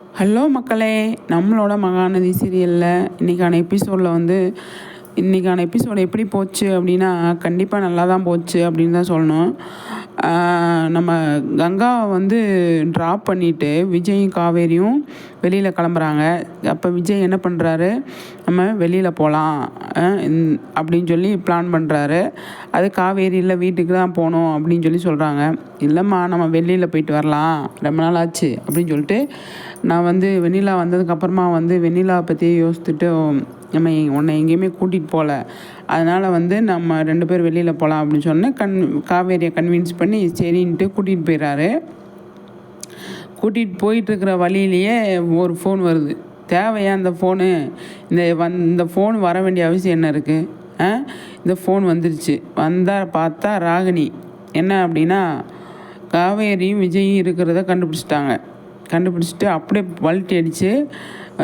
Hello மக்களே நம்மளோட மகாநதி சீரியலில் இன்றைக்கான எபிசோடில் வந்து இன்றைக்கான எபிசோடு எப்படி போச்சு அப்படின்னா கண்டிப்பாக நல்லா தான் போச்சு அப்படின்னு தான் சொல்லணும். நம்ம கங்கா வந்து ட்ராப் பண்ணிவிட்டு விஜயும் காவேரியும் வெளியில் கிளம்புறாங்க. அப்போ விஜய் என்ன பண்ணுறாரு நம்ம வெளியில் போகலாம் அப்படின்னு சொல்லி பிளான் பண்ணுறாரு அது காவேரியில் வீட்டுக்கு தான் போகணும் அப்படின்னு சொல்லி சொல்கிறாங்க இல்லைம்மா நம்ம வெளியில் போயிட்டு வரலாம். ரொம்ப நாள் ஆச்சு அப்படின்னு சொல்லிட்டு நான் வந்து வெண்ணிலா வந்ததுக்கப்புறமா வந்து வெண்ணிலா பற்றி யோசித்துட்டு நம்ம உன்னை எங்கேயுமே கூட்டிகிட்டு போகல அதனால் வந்து நம்ம ரெண்டு பேர் வெளியில் போகலாம் அப்படின்னு சொன்னேன் கன் காவேரியை கன்வின்ஸ் பண்ணி சரின்ட்டு கூட்டிகிட்டு போயிடுறாரு கூட்டிகிட்டு போயிட்டுருக்கிற வழியிலேயே ஒரு ஃபோன் வருது. தேவையா அந்த ஃபோனு இந்த வந் இந்த ஃபோன் வர வேண்டிய அவசியம் என்ன இருக்குது ஆ? இந்த ஃபோன் வந்துருச்சு. வந்தால் பார்த்தா ராகினி. என்ன அப்படின்னா காவேரியும் விஜயும் இருக்கிறத கண்டுபிடிச்சிட்டாங்க. கண்டுபிடிச்சிட்டு அப்படியே பல்ட்டி அடித்து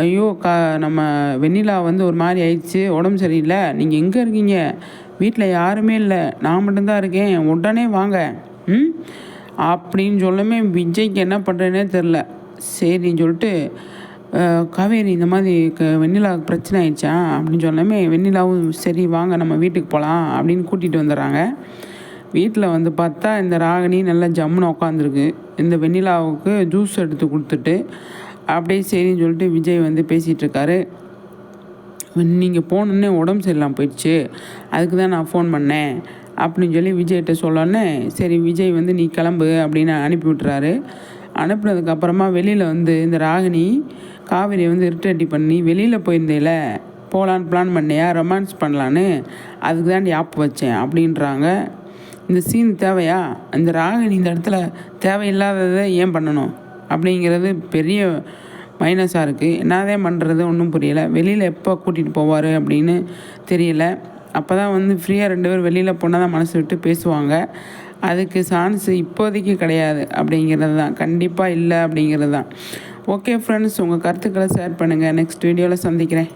ஐயோ கா நம்ம வெண்ணிலா வந்து ஒரு மாதிரி ஆயிடுச்சு உடம்பு சரியில்லை நீங்கள் எங்கே இருக்கீங்க? வீட்டில் யாருமே இல்லை நான் மட்டும்தான் இருக்கேன் உடனே வாங்க. ம்? அப்படின்னு சொல்லுமே விஜய்க்கு என்ன பண்ணுறேனே தெரில சரின்னு சொல்லிட்டு காவேரி இந்த மாதிரி க வெண்ணிலாவுக்கு பிரச்சனை ஆயிடுச்சா? அப்படின்னு சொன்னமே வெண்ணிலாவும் சரி வாங்க நம்ம வீட்டுக்கு போகலாம் அப்படின்னு கூட்டிகிட்டு வந்துடுறாங்க. வீட்டில் வந்து பார்த்தா இந்த ராகினி நல்லா ஜம்முன்னு உட்காந்துருக்கு. இந்த வெண்ணிலாவுக்கு ஜூஸ் எடுத்து கொடுத்துட்டு அப்படியே சரின்னு சொல்லிட்டு விஜய் வந்து பேசிகிட்டு இருக்காரு நீங்கள் போனோடனே உடம்பு சரியில்லாமல் போயிடுச்சு. அதுக்கு தான் நான் ஃபோன் பண்ணேன். அப்படின்னு சொல்லி விஜய்கிட்ட சொல்லோன்னே சரி விஜய் வந்து நீ கிளம்பு அப்படின்னு அனுப்பி விட்டுறாரு. அனுப்புனதுக்கப்புறமா வெளியில் வந்து இந்த ராகினி காவிரியை வந்து இருட்டடி பண்ணி வெளியில் போயிருந்தேல போகலான்னு பிளான் பண்ணியா ரொமான்ஸ் பண்ணலான்னு அதுக்கு தான் ஆப் வச்சேன் அப்படின்றாங்க. இந்த சீன் தேவையா? இந்த ராகினி இந்த இடத்துல தேவையில்லாததை ஏன் பண்ணணும்? அப்படிங்கிறது பெரிய மைனஸாக இருக்குது என்னதான் பண்ணுறது ஒன்றும் புரியலை. வெளியில் எப்போ கூட்டிகிட்டு போவார் அப்படின்னு தெரியல. அப்போ தான் வந்து ஃப்ரீயாக ரெண்டு பேரும் வெளியில் போனால் தான் மனசு விட்டு பேசுவாங்க. அதுக்கு சான்ஸ் இப்போதைக்கு கிடையாது அப்படிங்கிறது தான். கண்டிப்பாக இல்லை அப்படிங்கிறது தான். ஓகே ஃப்ரெண்ட்ஸ் உங்கள் கருத்துக்களை ஷேர் பண்ணுங்கள் நெக்ஸ்ட் வீடியோவில் சந்திக்கிறேன்.